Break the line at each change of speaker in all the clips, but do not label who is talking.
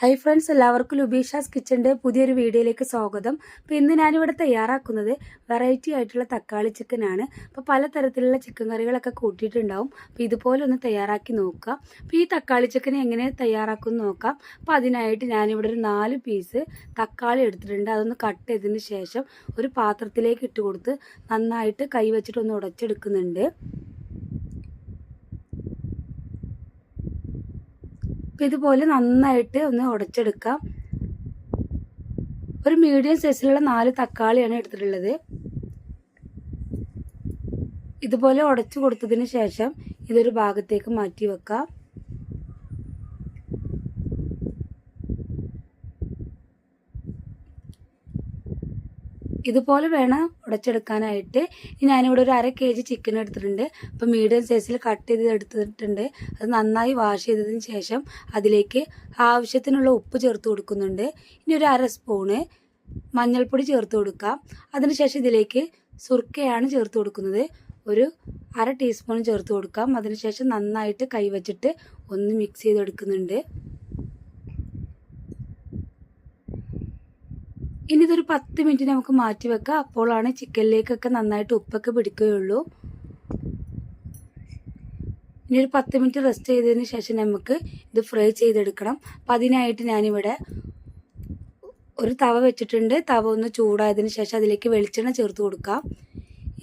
Hi friends എല്ലാവർക്കും ലുബീഷാസ് കിച്ചന്റെ പുതിയൊരു വീഡിയോയിലേക്ക് സ്വാഗതം. അപ്പോൾ ഇന്ന് ഞാനിവിടെ തയ്യാറാക്കുന്നത് വെറൈറ്റി ആയിട്ടുള്ള തക്കാളി ചിക്കനാണ് അപ്പോൾ പലതരത്തിലുള്ള ചിക്കൻ കറികളൊക്കെ കൂട്ടിയിട്ടുണ്ടാവും. അപ്പോൾ ഇതുപോലെ ഒന്ന് തയ്യാറാക്കി നോക്കുക. അപ്പോൾ ഈ തക്കാളി ചിക്കൻ എങ്ങനെ തയ്യാറാക്കുമെന്ന് നോക്കാം. അപ്പോൾ അതിനായിട്ട് ഞാനിവിടെ ഒരു നാല് പീസ് തക്കാളി എടുത്തിട്ടുണ്ട്. അതൊന്ന് കട്ട് ചെയ്തതിന് ശേഷം ഒരു പാത്രത്തിലേക്ക് ഇട്ട് കൊടുത്ത് നന്നായിട്ട് കൈ വെച്ചിട്ട് ഒന്ന് ഉടച്ചെടുക്കുന്നുണ്ട്. അപ്പം ഇതുപോലെ നന്നായിട്ട് ഒന്ന് ഉടച്ചെടുക്കാം. ഒരു മീഡിയം സൈസിലുള്ള നാല് തക്കാളിയാണ് എടുത്തിട്ടുള്ളത്. ഇതുപോലെ ഉടച്ചു കൊടുത്തതിന് ശേഷം ഇതൊരു ഭാഗത്തേക്ക് മാറ്റി വെക്കാം. ഇതുപോലെ വേണം ഉടച്ചെടുക്കാനായിട്ട്. ഞാനിവിടെ ഒരു അര കെ ജി ചിക്കൻ എടുത്തിട്ടുണ്ട് അപ്പോൾ മീഡിയം സൈസിൽ കട്ട് ചെയ്ത് എടുത്തിട്ടുണ്ട്. അത് നന്നായി വാഷ് ചെയ്തതിന് ശേഷം അതിലേക്ക് ആവശ്യത്തിനുള്ള ഉപ്പ് ചേർത്ത് കൊടുക്കുന്നുണ്ട്. ഇനി ഒരു അര സ്പൂണ് മഞ്ഞൾപ്പൊടി ചേർത്ത് കൊടുക്കാം. അതിനുശേഷം ഇതിലേക്ക് സുർക്കയാണ് ചേർത്ത് കൊടുക്കുന്നത്. ഒരു അര ടീസ്പൂൺ ചേർത്ത് കൊടുക്കാം. അതിനുശേഷം നന്നായിട്ട് കൈവച്ചിട്ട് ഒന്ന് മിക്സ് ചെയ്തെടുക്കുന്നുണ്ട്. ഇനി ഇതൊരു പത്ത് മിനിറ്റ് നമുക്ക് മാറ്റി വെക്കാം. അപ്പോഴാണ് ചിക്കനിലേക്കൊക്കെ നന്നായിട്ട് ഉപ്പൊക്കെ പിടിക്കുകയുള്ളൂ. ഇനി ഒരു പത്ത് മിനിറ്റ് റെസ്റ്റ് ചെയ്തതിന് ശേഷം നമുക്ക് ഇത് ഫ്രൈ ചെയ്തെടുക്കണം. അപ്പം അതിനായിട്ട് ഞാനിവിടെ ഒരു തവ വെച്ചിട്ടുണ്ട്. തവ ഒന്ന് ചൂടായതിന് ശേഷം അതിലേക്ക് വെളിച്ചെണ്ണ ചേർത്ത് കൊടുക്കാം.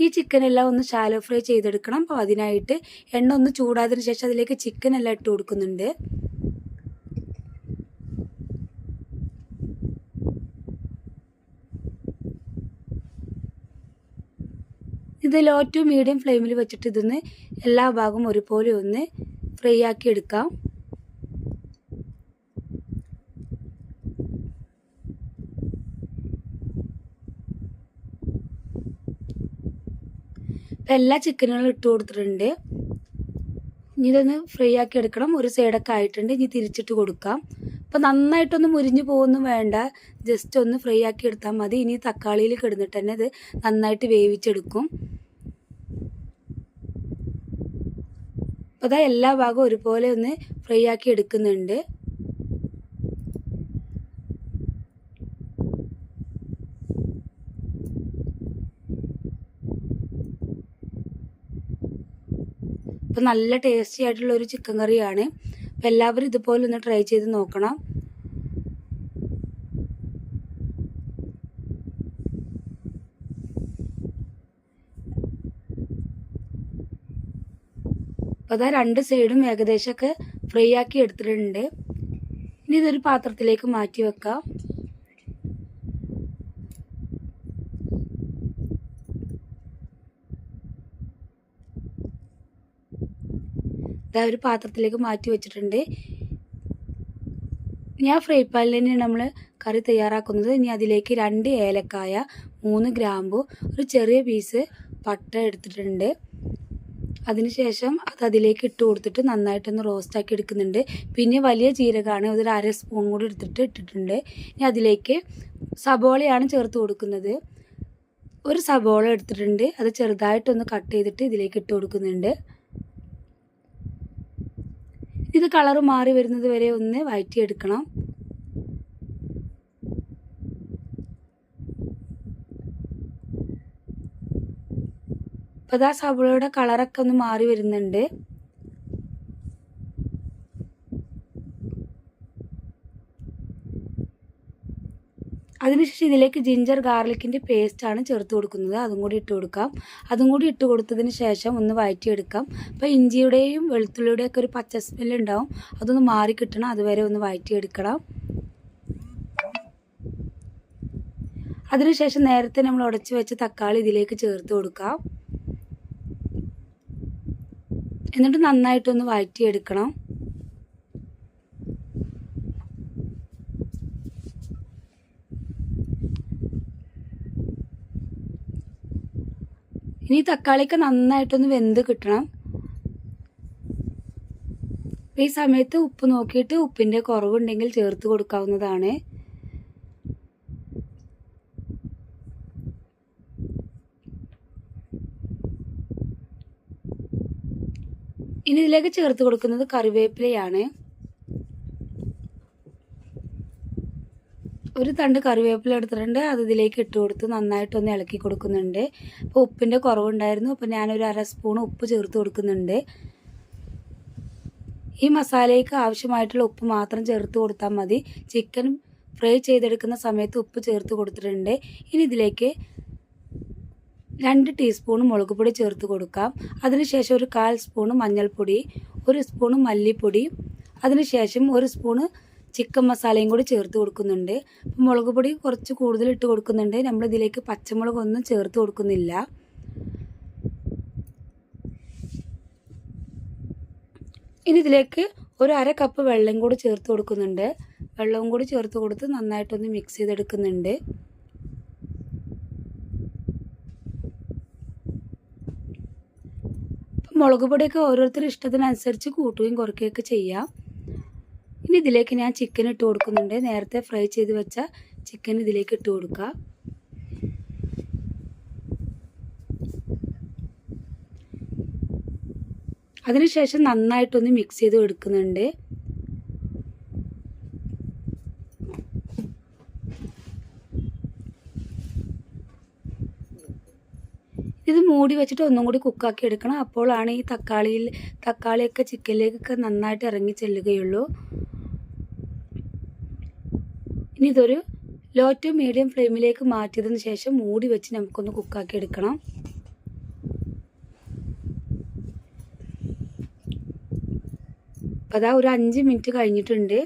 ഈ ചിക്കനെല്ലാം ഒന്ന് ഷാലോ ഫ്രൈ ചെയ്തെടുക്കണം. അപ്പോൾ അതിനായിട്ട് എണ്ണ ഒന്ന് ചൂടായതിന് ശേഷം അതിലേക്ക് ചിക്കൻ എല്ലാം ഇട്ട് കൊടുക്കുന്നുണ്ട്. ഇത് ലോ ടു മീഡിയം ഫ്ലെയിമിൽ വെച്ചിട്ട് ഇതൊന്ന് എല്ലാ ഭാഗവും ഒരുപോലെ ഒന്ന് ഫ്രൈ ആക്കി എടുക്കാം. എല്ലാ ചിക്കനുകളും ഇട്ട് കൊടുത്തിട്ടുണ്ട്. ഇനി ഇതൊന്ന് ഫ്രൈ ആക്കി എടുക്കണം. ഒരു സൈഡൊക്കെ ആയിട്ടുണ്ട്. ഇനി തിരിച്ചിട്ട് കൊടുക്കാം. അപ്പോൾ നന്നായിട്ടൊന്ന് മുരിഞ്ഞു പോകുന്നു വേണ്ട. ജസ്റ്റ് ഒന്ന് ഫ്രൈ ആക്കി എടുത്താൽ മതി. ഇനി തക്കാളിയിൽ കിടന്നിട്ട് തന്നെ ഇത് നന്നായിട്ട് വേവിച്ചെടുക്കും. അപ്പോൾ അതാ എല്ലാ ഭാഗവും ഒരുപോലെ ഒന്ന് ഫ്രൈ ആക്കി എടുക്കുന്നുണ്ട്. അപ്പോൾ നല്ല ടേസ്റ്റി ആയിട്ടുള്ള ഒരു ചിക്കൻ കറിയാണ്. അപ്പോൾ എല്ലാവരും ഇതുപോലെ ഒന്ന് ട്രൈ ചെയ്ത് നോക്കണം. അപ്പോൾ അതാ രണ്ട് സൈഡും ഏകദേശമൊക്കെ ഫ്രൈ ആക്കി എടുത്തിട്ടുണ്ട്. ഇനി ഇതൊരു പാത്രത്തിലേക്ക് മാറ്റി വെക്കാം. ഇതാ ഒരു പാത്രത്തിലേക്ക് മാറ്റി വെച്ചിട്ടുണ്ട്. ഞാൻ ഫ്രൈ പാനിൽ തന്നെയാണ് നമ്മൾ കറി തയ്യാറാക്കുന്നത്. ഇനി അതിലേക്ക് രണ്ട് ഏലക്കായ മൂന്ന് ഗ്രാമ്പു ഒരു ചെറിയ പീസ് പട്ട എടുത്തിട്ടുണ്ട്. അതിനുശേഷം അത് അതിലേക്ക് ഇട്ട് കൊടുത്തിട്ട് നന്നായിട്ടൊന്ന് റോസ്റ്റ് ആക്കി എടുക്കുന്നുണ്ട്. പിന്നെ വലിയ ജീരകമാണ് അതൊരു അര സ്പൂൺ കൂടി എടുത്തിട്ട് ഇട്ടിട്ടുണ്ട്. ഇനി അതിലേക്ക് സബോളയാണ് ചേർത്ത് കൊടുക്കുന്നത്. ഒരു സബോള എടുത്തിട്ടുണ്ട്. അത് ചെറുതായിട്ടൊന്ന് കട്ട് ചെയ്തിട്ട് ഇതിലേക്ക് ഇട്ട് കൊടുക്കുന്നുണ്ട്. ഇത് കളർ മാറി വരുന്നത് വരെ ഒന്ന് വഴറ്റിയെടുക്കണം. അപ്പോൾ സബോളയുടെ കളറൊക്കെ ഒന്ന് മാറി വരുന്നുണ്ട്. അതിനുശേഷം ഇതിലേക്ക് ജിഞ്ചർ ഗാർലിക്കിന്റെ പേസ്റ്റാണ് ചേർത്ത് കൊടുക്കുന്നത്. അതും കൂടി ഇട്ട് കൊടുക്കാം. അതും കൂടി ഇട്ട് കൊടുത്തതിന് ശേഷം ഒന്ന് വഴറ്റിയെടുക്കാം അപ്പോൾ ഇഞ്ചിയുടെയും വെളുത്തുള്ളിയുടെയും ഒക്കെ ഒരു പച്ച സ്മെല്ല് ഉണ്ടാവും. അതൊന്ന് മാറി കിട്ടണം. അതുവരെ ഒന്ന് വഴറ്റിയെടുക്കണം അതിനുശേഷം നേരത്തെ നമ്മൾ ഉടച്ചു വെച്ച തക്കാളി ഇതിലേക്ക് ചേർത്ത് കൊടുക്കാം. എന്നിട്ട് നന്നായിട്ടൊന്ന് വഴറ്റിയെടുക്കണം. ഇനി തക്കാളിയൊക്കെ നന്നായിട്ടൊന്ന് വെന്ത് കിട്ടണം. ഈ സമയത്ത് ഉപ്പ് നോക്കിയിട്ട് ഉപ്പിന്റെ കുറവുണ്ടെങ്കിൽ ചേർത്ത് കൊടുക്കാവുന്നതാണ്. ഇനി ഇതിലേക്ക് ചേർത്ത് കൊടുക്കുന്നത് കറിവേപ്പിലയാണ്. ഒരു തണ്ട് കറിവേപ്പില എടുത്തിട്ടുണ്ട്. അത് ഇതിലേക്ക് ഇട്ട് കൊടുത്ത് നന്നായിട്ടൊന്ന് ഇളക്കി കൊടുക്കുന്നുണ്ട്. അപ്പോൾ ഉപ്പിന്റെ കുറവുണ്ടായിരുന്നു. അപ്പോൾ ഞാനൊരു അര സ്പൂൺ ഉപ്പ് ചേർത്ത് കൊടുക്കുന്നുണ്ട്. ഈ മസാലയ്ക്ക് ആവശ്യമായിട്ടുള്ള ഉപ്പ് മാത്രം ചേർത്ത് കൊടുത്താൽ മതി. ചിക്കൻ ഫ്രൈ ചെയ്തെടുക്കുന്ന സമയത്ത് ഉപ്പ് ചേർത്ത് കൊടുത്തിട്ടുണ്ട്. ഇനി ഇതിലേക്ക് രണ്ട് ടീസ്പൂൺ മുളക് പൊടി ചേർത്ത് കൊടുക്കാം. അതിനുശേഷം ഒരു കാൽ സ്പൂൺ മഞ്ഞൾപ്പൊടി ഒരു സ്പൂൺ മല്ലിപ്പൊടി അതിനുശേഷം ഒരു സ്പൂണ് ചിക്കൻ മസാലയും കൂടി ചേർത്ത് കൊടുക്കുന്നുണ്ട്. മുളക് പൊടി കുറച്ച് കൂടുതൽ ഇട്ട് കൊടുക്കുന്നുണ്ട്. നമ്മൾ ഇതിലേക്ക് പച്ചമുളകൊന്നും ചേർത്ത് കൊടുക്കുന്നില്ല. ഇനി ഇതിലേക്ക് ഒരു അര കപ്പ് വെള്ളം കൂടി ചേർത്ത് കൊടുക്കുന്നുണ്ട്. വെള്ളവും കൂടി ചേർത്ത് കൊടുത്ത് നന്നായിട്ടൊന്ന് മിക്സ് ചെയ്തെടുക്കുന്നുണ്ട്. മുളക് പൊടിയൊക്കെ ഓരോരുത്തരുടെ ഇഷ്ടത്തിനനുസരിച്ച് കൂട്ടുകയും കുറയ്ക്കുകയൊക്കെ ചെയ്യാം. ഇനി ഇതിലേക്ക് ഞാൻ ചിക്കൻ ഇട്ട് കൊടുക്കുന്നുണ്ട്. നേരത്തെ ഫ്രൈ ചെയ്ത് വെച്ച ചിക്കൻ ഇതിലേക്ക് ഇട്ട് കൊടുക്കുക അതിനുശേഷം നന്നായിട്ടൊന്ന് മിക്സ് ചെയ്ത് എടുക്കുന്നുണ്ട്. ഇത് മൂടി വെച്ചിട്ട് ഒന്നും കൂടി കുക്കാക്കി എടുക്കണം. അപ്പോഴാണ് ഈ തക്കാളിയിൽ തക്കാളിയൊക്കെ ചിക്കനിലേക്കൊക്കെ നന്നായിട്ട് ഇറങ്ങി ചെല്ലുകയുള്ളൂ. ഇനി ഇതൊരു ലോ ടു മീഡിയം ഫ്ലെയിമിലേക്ക് മാറ്റിയതിന് ശേഷം മൂടി വെച്ച് നമുക്കൊന്ന് കുക്കാക്കി എടുക്കണം. അതാ ഒരു അഞ്ച് മിനിറ്റ് കഴിഞ്ഞിട്ടുണ്ട്.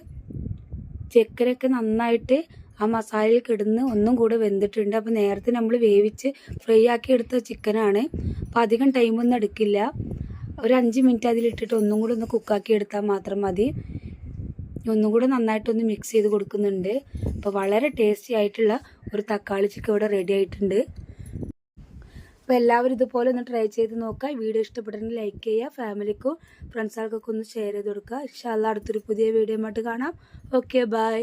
ചിക്കനൊക്കെ നന്നായിട്ട് ആ മസാലയിൽ കിടന്ന് ഒന്നും കൂടെ വെന്തിട്ടുണ്ട്. അപ്പോൾ നേരത്തെ നമ്മൾ വേവിച്ച് ഫ്രൈ ആക്കി എടുത്ത ചിക്കനാണ് അപ്പോൾ അധികം ടൈമൊന്നും എടുക്കില്ല. ഒരു അഞ്ച് മിനിറ്റ് അതിലിട്ടിട്ട് ഒന്നും കൂടെ ഒന്ന് കുക്കാക്കി എടുത്താൽ മാത്രം മതി. ഒന്നും കൂടെ നന്നായിട്ടൊന്ന് മിക്സ് ചെയ്ത് കൊടുക്കുന്നുണ്ട്. അപ്പോൾ വളരെ ടേസ്റ്റി ആയിട്ടുള്ള ഒരു തക്കാളി ചിക്കൻ ഇവിടെ റെഡി ആയിട്ടുണ്ട്. അപ്പോൾ എല്ലാവരും ഇതുപോലെ ഒന്ന് ട്രൈ ചെയ്ത് നോക്കുക. വീഡിയോ ഇഷ്ടപ്പെട്ടെങ്കിൽ ലൈക്ക് ചെയ്യുക. ഫാമിലിക്കും ഫ്രണ്ട്സുകൾക്കൊക്കെ ഒന്ന് ഷെയർ ചെയ്ത് കൊടുക്കുക. ഇഷ്ടമല്ല അടുത്തൊരു പുതിയ വീഡിയോ ആയിട്ട് കാണാം. Okay bye